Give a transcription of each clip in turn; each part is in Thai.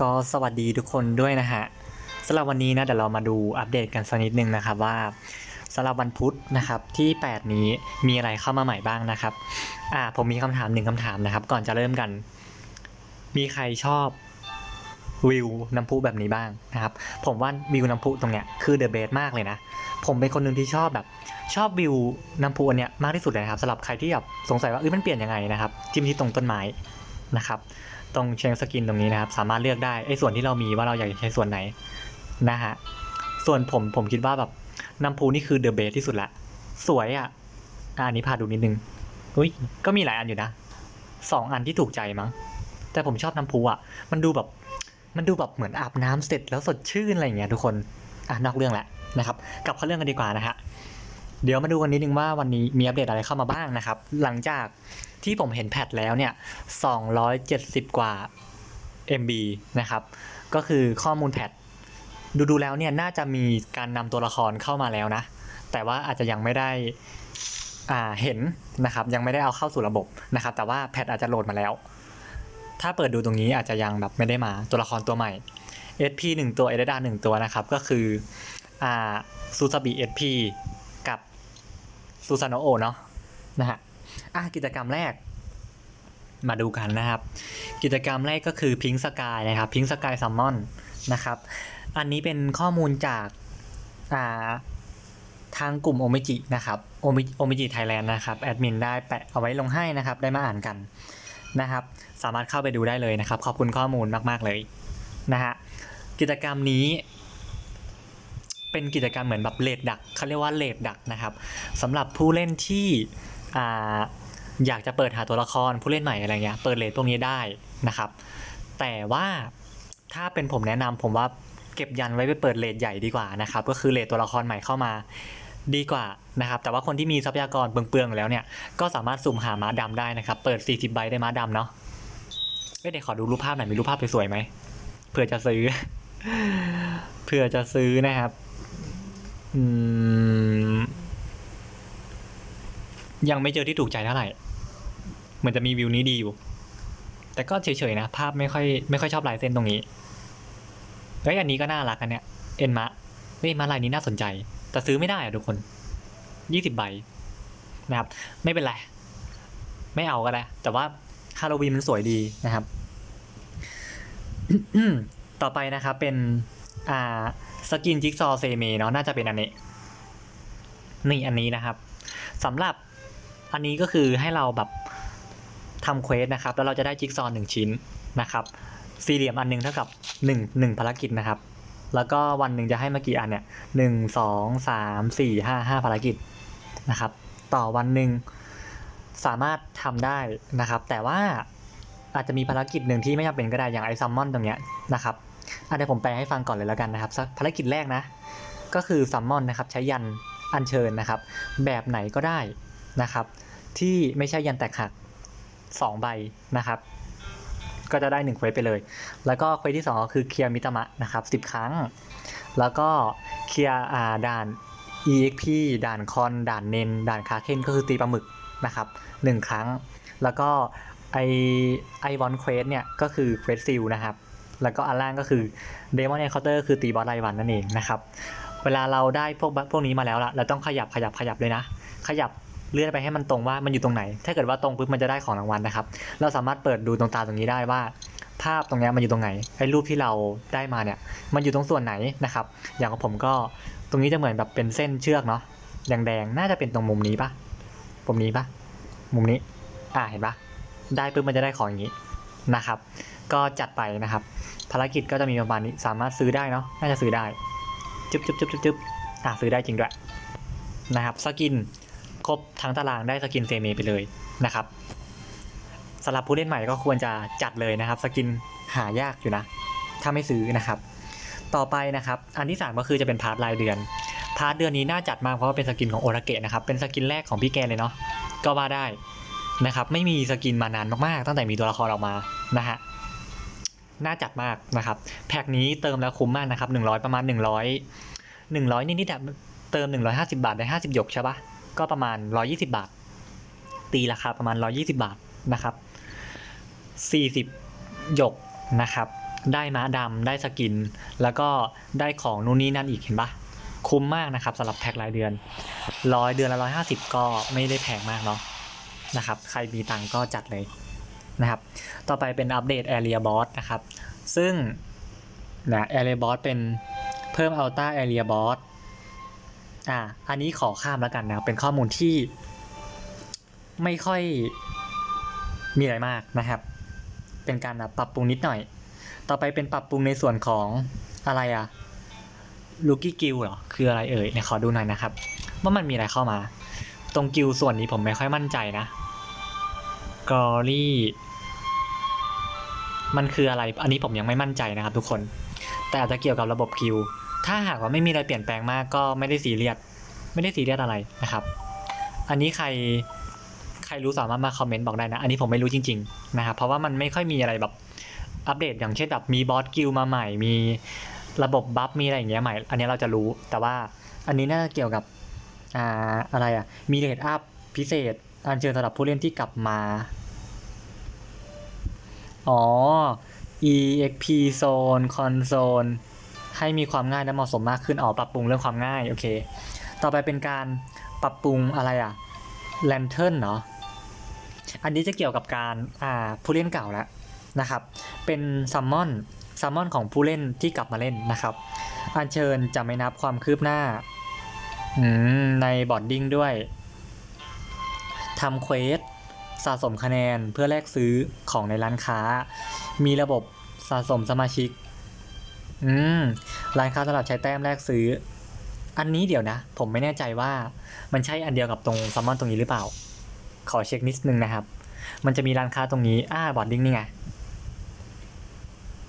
ก็สวัสดีทุกคนด้วยนะฮะสำหรับวันนี้นะเดี๋ยวเรามาดูอัปเดตกันสักนิดนึงนะครับว่าสำหรับวันพุธนะครับที่ 8 นี้มีอะไรเข้ามาใหม่บ้างนะครับอ่าผมมีคำถามหนึ่งคำถามนะครับ ก่อนจะเริ่มกัน มีใครชอบวิวน้ำพุแบบนี้บ้างนะครับ ผมว่าวิวน้ำพุตรงเนี้ยคือเดอะเบสมากเลยนะ ผมเป็นคนหนึ่งที่ชอบแบบ ชอบวิวน้ำพุอันเนี้ยมากที่สุดเลยนะครับสำหรับใครที่แบบสงสัยว่าเอ้ยมันเปลี่ยนยังไงนะครับ จิ้มที่ตรงต้นไม้นะครับ ตรงเชงสกินตรงนี้นะครับ สามารถเลือกได้ไอ้ส่วนที่เรามีว่าเราอยากจะใช้ส่วนไหนนะฮะส่วนผมผมคิดว่าแบบน้ำพุนี่คือเดอะเบสที่สุดละ สวยอะอะอันนี้พาดูนิดนึงอุ้ยก็มีหลายอันอยู่นะสองอันที่ถูกใจมั้ง แต่ผมชอบน้ำพุอะ มันดูแบบ มันดูแบบเหมือนอาบน้ำเสร็จแล้วสดชื่นอะไรอย่างเงี้ยทุกคน อะนอกเรื่องแหละนะครับ กลับเข้าเรื่องกันดีกว่านะฮะ เดี๋ยวมาดูกันนิดนึงว่าวันนี้มีอัปเดตอะไรเข้ามาบ้างนะครับ หลังจากที่ผมเห็นแพทแล้วเนี่ย 270 กว่า MB นะครับ ก็คือข้อมูลแพทดูดูแล้วเนี่ยน่าจะมีการนำตัวละครเข้ามาแล้วนะ แต่ว่าอาจจะยังไม่ได้อ่าเห็นนะครับ ยังไม่ได้เอาเข้าสู่ระบบนะครับ แต่ว่าแพทอาจจะโหลดมาแล้ว ถ้าเปิดดูตรงนี้อาจจะยังแบบไม่ได้มาตัวละครตัวใหม่ SP 1 ตัวเอเดดา1ตัวนะครับ ก็คืออ่าซูซาบิ SP ซูซานโอเนาะนะฮะอะกิจกรรมแรก มาดูกันนะครับ กิจกรรมแรกก็คือพิงสกายนะครับพิงสกายซัมมอนนะครับ อันนี้เป็นข้อมูลจากอ่าทางกลุ่มโอมิจินะครับโอมิโอมิจิไทยแลนด์นะครับแอดมินได้แปะเอาไว้ลงให้นะครับ ได้มาอ่านกันนะครับ สามารถเข้าไปดูได้เลยนะครับ ขอบคุณข้อมูลมาก ๆ เลยนะฮะกิจกรรมนี้ เป็นกิจกรรมเหมือนแบบเลดดักเขาเรียกว่าเลดดักนะครับสำหรับผู้เล่นที่อ่าอยากจะเปิดหาตัวละครผู้เล่นใหม่อะไรเงี้ยเปิดเลดพวกนี้ได้นะครับ แต่ว่าถ้าเป็นผมแนะนำผมว่าเก็บยันไว้ไปเปิดเลดใหญ่ดีกว่านะครับ ก็คือเลดตัวละครใหม่เข้ามาดีกว่านะครับ แต่ว่าคนที่มีทรัพยากรเปลืองๆแล้วเนี่ยก็สามารถสุ่มหาม้าดำได้นะครับ เปิด 40 ใบได้ม้าดำเนาะเอ้ยเดี๋ยวขอดูรูปภาพหน่อยมีรูปภาพสวยๆไหมเผื่อจะซื้อ เผื่อจะซื้อนะครับ ยังไม่เจอที่ถูกใจเท่าไหร่เหมือนจะมีวิวนี้ดีอยู่ แต่ก็เฉยๆนะ ภาพไม่ค่อยไม่ค่อยชอบลายเส้นตรงนี้เฮ้ยอันนี้ก็น่ารักอันเนี้ย เอ็นมะเฮ้ยมาลายนี้น่าสนใจ แต่ซื้อไม่ได้อะทุกคนยี่สิบใบนะครับ ไม่เป็นไร ไม่เอาก็ได้ แต่ว่าฮาโลวีนมันสวยดีนะครับ ต่อไปนะครับเป็น อ่า สกินจิ๊กซอว์เซเมเนาะน่าจะเป็นอันนี้ นี่อันนี้นะครับสำหรับอันนี้ก็คือให้เราแบบทำเควสนะครับ แล้วเราจะได้จิ๊กซอว์หนึ่งชิ้นนะครับ สี่เหลี่ยมอันหนึงเท่ากับหนึ่งหนึ่งภารกิจนะครับ แล้วก็วันหนึ่งจะให้มากี่อันเนี่ยหนึ่งสองสามสี่ห้าห้าภารกิจนะครับ ต่อวันหนึ่งสามารถทำได้นะครับ แต่ว่าอาจจะมีภารกิจหนึ่งที่ไม่จำเป็นก็ได้อย่างไอซัมมอนตรงเนี้ยนะครับ เดี๋ยวผมแปลให้ฟังก่อนเลยแล้วกันนะครับสักภารกิจแรกนะ ก็คือซัมมอนนะครับใช้ยันอัญเชิญนะครับ แบบไหนก็ได้นะครับ ที่ไม่ใช่ยันแตกหักสองใบนะครับ ก็จะได้หนึ่งเควสไปเลย แล้วก็เควสที่สองก็คือเคลียร์มิตามะนะครับสิบครั้ง แล้วก็เคลียร์อ่าด่าน EXP ด่านคอน ด่านเนน ด่านคาเคนก็คือตีปลาหมึกนะครับหนึ่งครั้ง แล้วก็ไอไอวอนเควสเนี่ยก็คือเควสซิลนะครับ แล้วก็อันล่างก็คือเดมอนเอนเคาน์เตอร์คือตีบอสรายวันนั่นเองนะครับ เวลาเราได้พวกพวกนี้มาแล้วละเราต้องขยับขยับขยับเลยนะ ขยับเลื่อนไปให้มันตรงว่ามันอยู่ตรงไหน ถ้าเกิดว่าตรงปุ๊บมันจะได้ของรางวัลนะครับ เราสามารถเปิดดูตรงตาตรงนี้ได้ว่า ภาพตรงเนี้ยมันอยู่ตรงไหน ไอ้รูปที่เราได้มาเนี่ย มันอยู่ตรงส่วนไหนนะครับ อย่างของผมก็ตรงนี้จะเหมือนแบบเป็นเส้นเชือกเนาะ แดงๆ น่าจะเป็นตรงมุมนี้ปะมุมนี้ปะมุมนี้ อ่า เห็นปะได้ปุ๊บมันจะได้ของอย่างนี้นะครับ ก็จัดไปนะครับ ภารกิจก็จะมีประมาณนี้สามารถซื้อได้เนาะน่าจะซื้อได้จึ๊บจึ๊บจึ๊บจึ๊บจึ๊บอะซื้อได้จริงด้วยนะครับสกินครบทั้งตารางได้สกินเซเมไปเลยนะครับสำหรับผู้เล่นใหม่ก็ควรจะจัดเลยนะครับ สกินหายากอยู่นะ ถ้าไม่ซื้อนะครับ ต่อไปนะครับ อันที่สามก็คือจะเป็นพาร์ทรายเดือน พาร์ทเดือนนี้น่าจัดมากเพราะว่าเป็นสกินของโอราเกะนะครับ เป็นสกินแรกของพี่แกเลยเนาะก็ว่าได้นะครับ ไม่มีสกินมานานมากๆ ตั้งแต่มีตัวละครออกมานะฮะ น่าจัดมากนะครับ แพ็กนี้เติมแล้วคุ้มมากนะครับหนึ่งร้อยประมาณหนึ่งร้อยหนึ่งร้อยนิดๆอะเติมหนึ่งร้อยห้าสิบาทได้ห้าสิบหยกใช่ปะก็ประมาณร้อยี่สิบาท ตีราคาประมาณร้อยี่สิบาทนะครับสี่สิบหยกนะครับ ได้ม้าดำได้สกิน แล้วก็ได้ของนู่นนี่นั่นอีกเห็นปะคุ้มมากนะครับสำหรับแพ็ครายเดือนร้อยเดือนละร้อยห้าสิบก็ไม่ได้แพงมากเนาะนะครับ ใครมีตังก็จัดเลย นะครับ ต่อไปเป็นอัปเดต Area Boss นะครับ ซึ่งนะ Area Boss เป็นเพิ่ม Ultra Area Boss อ่า อันนี้ขอข้ามแล้วกันนะ เป็นข้อมูลที่ไม่ค่อยมีอะไรมากนะครับ เป็นการปรับปรุงนิดหน่อย ต่อไปเป็นปรับปรุงในส่วนของอะไรอะลูกี้กิลเหรอ คืออะไรเอ่ยเนี่ยขอดูหน่อยนะครับ ว่ามันมีอะไรเข้ามา ตรงกิลส่วนนี้ผมไม่ค่อยมั่นใจนะกอรี่ มันคืออะไร อันนี้ผมยังไม่มั่นใจนะครับทุกคน แต่อาจจะเกี่ยวกับระบบคิว ถ้าหากว่าไม่มีอะไรเปลี่ยนแปลงมากก็ไม่ได้ซีเรียสไม่ได้ซีเรียสอะไรนะครับ อันนี้ใครใครรู้สามารถมาคอมเมนต์บอกได้นะ อันนี้ผมไม่รู้จริงๆนะครับ เพราะว่ามันไม่ค่อยมีอะไรแบบอัปเดตอย่างเช่นแบบมีบอสกิลมาใหม่ มีระบบบัฟมีอะไรอย่างเงี้ยใหม่ อันนี้เราจะรู้ แต่ว่าอันนี้น่าจะเกี่ยวกับอ่าอะไรอะ มีเรทอัพพิเศษ อันเชิญสำหรับผู้เล่นที่กลับมา อ๋อ exp zone console ให้มีความง่ายและเหมาะสมมากขึ้น อ๋อ ปรับปรุงเรื่องความง่าย โอเค ต่อไปเป็นการปรับปรุงอะไรอะ lantern เนาะอันนี้จะเกี่ยวกับการอ่าผู้เล่นเก่าแล้วนะครับ เป็นซัมมอนซัมมอนของผู้เล่นที่กลับมาเล่นนะครับอัญเชิญจะไม่นับความคืบหน้าในบอร์ดดิ้งด้วยทำเควส สะสมคะแนนเพื่อแลกซื้อของในร้านค้า มีระบบสะสมสมาชิก อืม ร้านค้าสำหรับใช้แต้มแลกซื้อ อันนี้เดี๋ยวนะ ผมไม่แน่ใจว่ามันใช่อันเดียวกับตรงซัมมอนตรงนี้หรือเปล่า ขอเช็คนิดนึงนะครับ มันจะมีร้านค้าตรงนี้ อ่าบอดดิ้งนี่ไง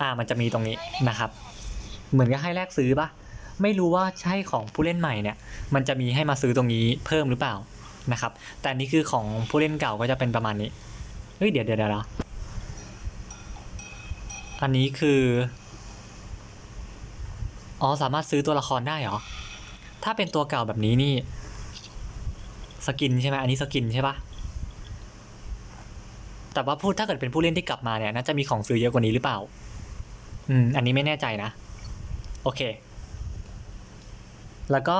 อ่า มันจะมีตรงนี้นะครับ เหมือนกับให้แลกซื้อปะไม่รู้ว่าใช่ของผู้เล่นใหม่เนี่ย มันจะมีให้มาซื้อตรงนี้เพิ่มหรือเปล่า นะครับ แต่นนี่คือของผู้เล่นเก่าก็จะเป็นประมาณนี้เฮ้ยเดี๋ยวเดี๋ยวเดี๋ยวอันนี้คืออ๋อสามารถซื้อตัวละครได้เหรอ ถ้าเป็นตัวเก่าแบบนี้นี่ สกินใช่ไหมอันนี้สกินใช่ปะแต่ว่าพูดถ้าเกิดเป็นผู้เล่นที่กลับมาเนี่ยน่าจะมีของซื้อเยอะกว่านี้หรือเปล่า อืม อันนี้ไม่แน่ใจนะ โอเค แล้วก็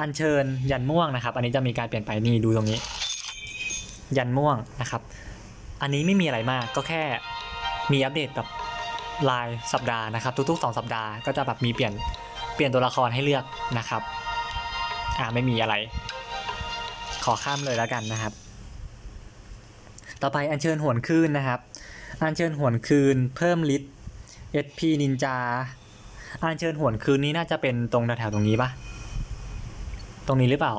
อัญเชิญยันม่วงนะครับ อันนี้จะมีการเปลี่ยนไปนี่ดูตรงนี้ ยันม่วงนะครับ อันนี้ไม่มีอะไรมากก็แค่มีอัปเดตแบบรายสัปดาห์นะครับ ทุกๆ 2 สัปดาห์ก็จะแบบมีเปลี่ยนเปลี่ยนตัวละครให้เลือกนะครับอ่าไม่มีอะไร ขอข้ามเลยแล้วกันนะครับ ต่อไปอัญเชิญหวนคืนนะครับ อัญเชิญหวนคืนเพิ่มลิต SP นินจาอัญเชิญหวนคืนนี้น่าจะเป็นตรงแถวๆตรงนี้ปะ รงนี้หรือเปล่า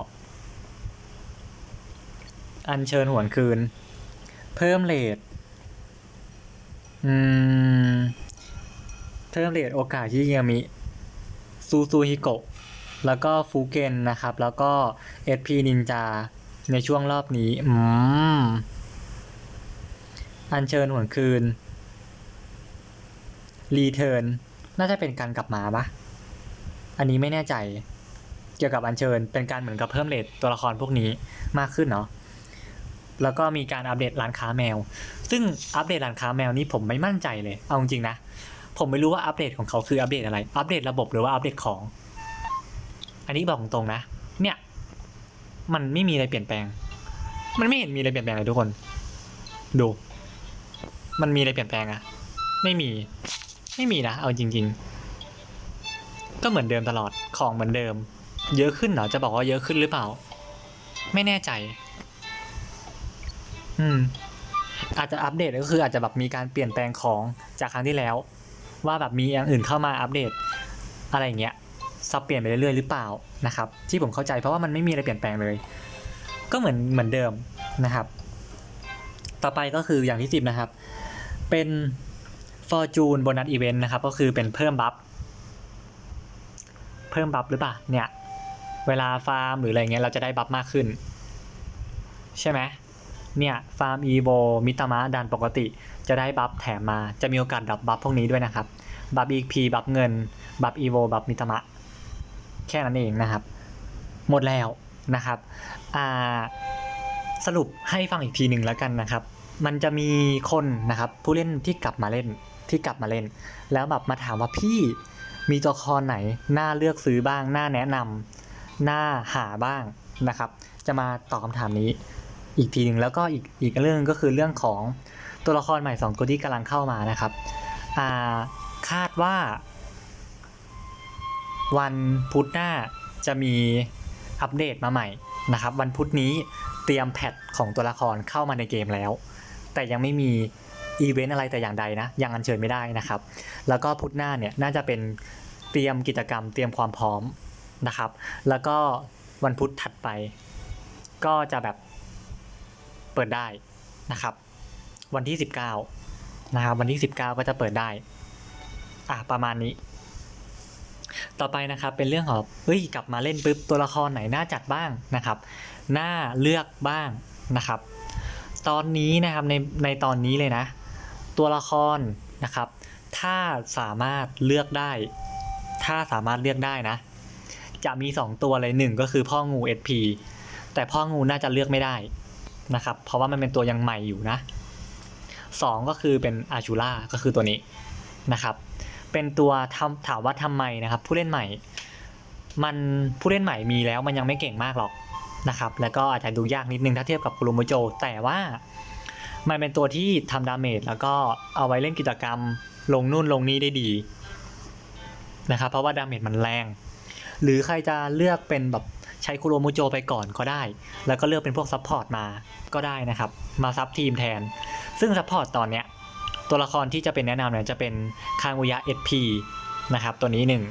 อัญเชิญหวนคืน เพิ่มเลทอืม เพิ่มเลทโอกาสที่ยังมีซูซูฮิโกะแล้วก็ฟูเกนนะครับ แล้วก็ SP นินจาในช่วงรอบนี้ อืม อัญเชิญหวนคืน รีเทิร์น น่าจะเป็นการกลับมาปะอันนี้ไม่แน่ใจ เกี่ยวกับอัญเชิญ เป็นการเหมือนกับเพิ่มเลทตัวละครพวกนี้มากขึ้นเนาะแล้วก็มีการอัปเดตร้านค้าแมว ซึ่งอัปเดตร้านค้าแมวนี่ผมไม่มั่นใจเลย เอาจริงๆนะ ผมไม่รู้ว่าอัปเดตของเขาคืออัปเดตอะไร อัปเดตระบบหรือว่าอัปเดตของ อันนี้บอกตรงๆนะ เนี่ย มันไม่มีอะไรเปลี่ยนแปลง มันไม่เห็นมีอะไรเปลี่ยนแปลงเลยทุกคน ดู มันมีอะไรเปลี่ยนแปลงอะไม่มี ไม่มีนะ เอาจริง ๆ ก็เหมือนเดิมตลอด ของเหมือนเดิม เยอะขึ้นเหรอจะบอกว่าเยอะขึ้นหรือเปล่า ไม่แน่ใจ อืม อาจจะอัปเดตก็คืออาจจะแบบมีการเปลี่ยนแปลงของจากครั้งที่แล้ว ว่าแบบมีอย่างอื่นเข้ามาอัปเดต อะไรอย่างเงี้ยซับเปลี่ยนไปเรื่อยๆหรือเปล่านะครับ ที่ผมเข้าใจเพราะว่ามันไม่มีอะไรเปลี่ยนแปลงเลย ก็เหมือนเหมือนเดิมนะครับ ต่อไปก็คืออย่างที่สิบนะครับ เป็น Fortune Bonus Event นะครับ ก็คือเป็นเพิ่มบัฟเพิ่มบัฟหรือเปล่าเนี่ย เวลาฟาร์มหรืออะไรเงี้ยเราจะได้บัฟมากขึ้น ใช่ไหมเนี่ยฟาร์มอีโวมิตามะดันปกติ จะได้บัฟแถมมาจะมีโอกาสดับบัฟพวกนี้ด้วยนะครับ บัฟอีพีบัฟเงิน บัฟอีโวบัฟมิตามะ แค่นั้นเองนะครับ หมดแล้วนะครับสรุปให้ฟังอีกทีหนึ่งแล้วกันนะครับ มันจะมีคนนะครับผู้เล่นที่กลับมาเล่นที่กลับมาเล่น แล้วแบบมาถามว่าพี่มีตัวละครไหนน่าเลือกซื้อบ้างน่าแนะนำ หน่าหาบ้างนะครับ จะมาตอบคำถามนี้อีกทีหนึ่งแล้วก็อีกอีกเรื่องก็คือเรื่องของตัวละครใหม่สองตัวที่กำลังเข้ามานะครับาคาดว่า วันพุธหน้าจะมีอัปเดตมาใหม่นะครับ วันพุธนี้เตรียมแพทของตัวละครเข้ามาในเกมแล้ว แต่ยังไม่มีอีเวนต์อะไรแต่อย่างใดนะ ยังอัญเชิญไม่ได้นะครับ แล้วก็พุธหน้าเนี่ยน่าจะเป็นเตรียมกิจกรรมเตรียมความพร้อม นะครับ แล้วก็วันพุธถัดไป ก็จะแบบเปิดได้นะครับ วันที่ 19 นะครับ วันที่ 19 ก็จะเปิดได้ อะประมาณนี้ ต่อไปนะครับเป็นเรื่องของเฮ้ยกลับมาเล่นปุ๊บตัวละครไหนน่าจัดบ้างนะครับน่าเลือกบ้างนะครับ ตอนนี้นะครับในในตอนนี้เลยนะ ตัวละครนะครับ ถ้าสามารถเลือกได้ ถ้าสามารถเลือกได้นะ จะมี 2 ตัวเลยหนึ่งก็คือพ่องู SP แต่พ่องูน่าจะเลือกไม่ได้นะครับ เพราะว่ามันเป็นตัวยังใหม่อยู่นะสองก็คือเป็นอาชูล่าก็คือตัวนี้นะครับ เป็นตัวทำถามว่าทำไมนะครับ ผู้เล่นใหม่ มันผู้เล่นใหม่มีแล้วมันยังไม่เก่งมากหรอกนะครับ แล้วก็อาจจะดูยากนิดนึงถ้าเทียบกับคุรุโมโจ แต่ว่ามันเป็นตัวที่ทำดาเมจแล้วก็เอาไว้เล่นกิจกรรมลงนู่นลงนี้ได้ดีนะครับ เพราะว่าดาเมจมันแรง หรือใครจะเลือกเป็นแบบใช้คุโรโมโจไปก่อนก็ได้ แล้วก็เลือกเป็นพวกซัพพอร์ตมาก็ได้นะครับ มาซับทีมแทน ซึ่งซัพพอร์ตตอนเนี้ยตัวละครที่จะเป็นแนะนำเนี่ยจะเป็นคางุยะ SP นะครับ ตัวนี้หนึ่ง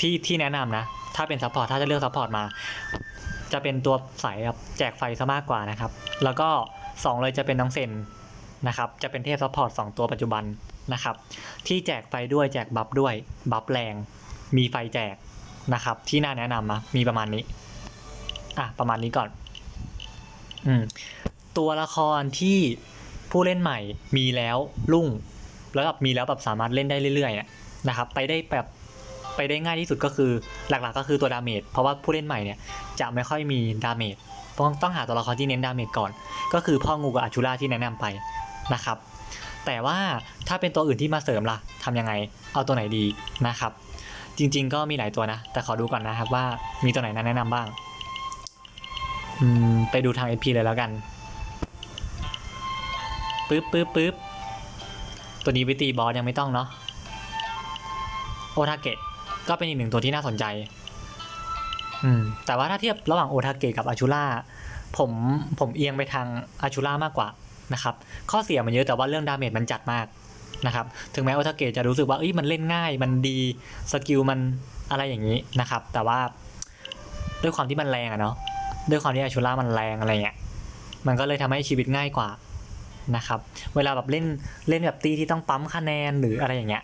ที่ที่แนะนำนะ ถ้าเป็นซัพพอร์ตถ้าจะเลือกซัพพอร์ตมา จะเป็นตัวสายแบบแจกไฟซะมากกว่านะครับ แล้วก็สองเลยจะเป็นน้องเซนนะครับ จะเป็นเทพซัพพอร์ตสองตัวปัจจุบันนะครับ ที่แจกไฟด้วยแจกบัฟด้วย บัฟแรง มีไฟแจก นะครับ ที่น่าแนะนำนะมีประมาณนี้ อะ ประมาณนี้ก่อน อืม ตัวละครที่ผู้เล่นใหม่มีแล้วรุ่ง แล้วแบบมีแล้วแบบสามารถเล่นได้เรื่อยๆเนี่ยนะครับ ไปได้แบบไปได้ง่ายที่สุดก็คือหลักๆก็คือตัวดาเมจเพราะว่าผู้เล่นใหม่เนี่ยจะไม่ค่อยมีดาเมจต้องต้องหาตัวละครที่เน้นดาเมจก่อน ก็คือพ่องูกับอาชูล่าที่แนะนำไปนะครับ แต่ว่าถ้าเป็นตัวอื่นที่มาเสริมล่ะทำยังไง เอาตัวไหนดีนะครับ จริง ๆ ก็มีหลายตัวนะ แต่ขอดูก่อนนะครับว่ามีตัวไหนน่าแนะนำบ้าง อืม ไปดูทาง SP เลยแล้วกัน ปึ๊บปึ๊บปึ๊บตัวนี้ไปตีบอสยังไม่ต้องเนาะ โอทาเกะก็เป็นอีกหนึ่งตัวที่น่าสนใจ อืม แต่ว่าถ้าเทียบระหว่างโอทาเกะกับอาชูล่า ผม ผมเอียงไปทางอาชูล่ามากกว่านะครับ ข้อเสียมันเยอะแต่ว่าเรื่องดาเมจมันจัดมาก นะครับถึงแม้โอทาเกะจะรู้สึกว่าเอ้ยมันเล่นง่าย มันดีสกิลมันอะไรอย่างนี้นะครับ แต่ว่าด้วยความที่มันแรงอะเนาะด้วยความที่อาชูล่ามันแรงอะไรเงี้ยมันก็เลยทำให้ชีวิตง่ายกว่านะครับ เวลาแบบเล่นเล่นแบบตีที่ต้องปั๊มคะแนนหรืออะไรอย่างเงี้ย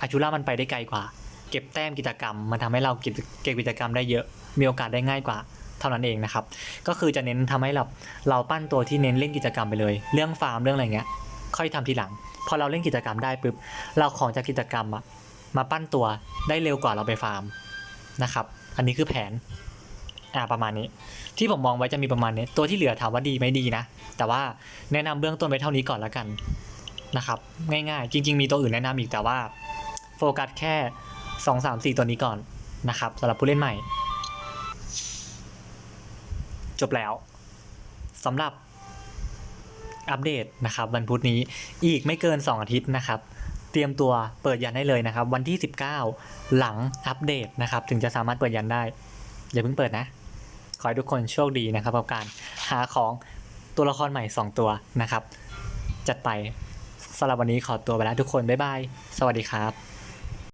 อาจูล่ามันไปได้ไกลกว่า เก็บแต้มกิจกรรม มันทำให้เราเก็บกิจกรรมได้เยอะ มีโอกาสได้ง่ายกว่าเท่านั้นเองนะครับ ก็คือจะเน้นทำให้เราเราปั้นตัวที่เน้นเล่นกิจกรรมไปเลย เรื่องฟาร์มเรื่องอะไรเงี้ย ค่อยทำทีหลัง พอเราเล่นกิจกรรมได้ปุ๊บ เราของจากกิจกรรมอะมาปั้นตัวได้เร็วกว่าเราไปฟาร์มนะครับ อันนี้คือแผน อ่าประมาณนี้ ที่ผมมองไว้จะมีประมาณนี้ ตัวที่เหลือถามว่าดีไหมดีนะ แต่ว่าแนะนำเบื้องต้นไปเท่านี้ก่อนแล้วกันนะครับ ง่ายๆ จริง ๆ มีตัวอื่นแนะนำอีกแต่ว่าโฟกัสแค่ 2 3 4 ตัวนี้ก่อนนะครับสำหรับผู้เล่นใหม่ จบแล้วสำหรับ อัปเดตนะครับวันพุธนี้อีกไม่เกิน 2 อาทิตย์นะครับ เตรียมตัวเปิดยันได้เลยนะครับ วันที่ 19 หลังอัปเดตนะครับ ถึงจะสามารถเปิดยันได้ อย่าเพิ่งเปิดนะ ขอให้ทุกคนโชคดีนะครับกับการหาของตัวละครใหม่ 2 ตัวนะครับ จัดไปสำหรับวันนี้ขอตัวไปแล้วทุกคนบ๊ายบายสวัสดีครับ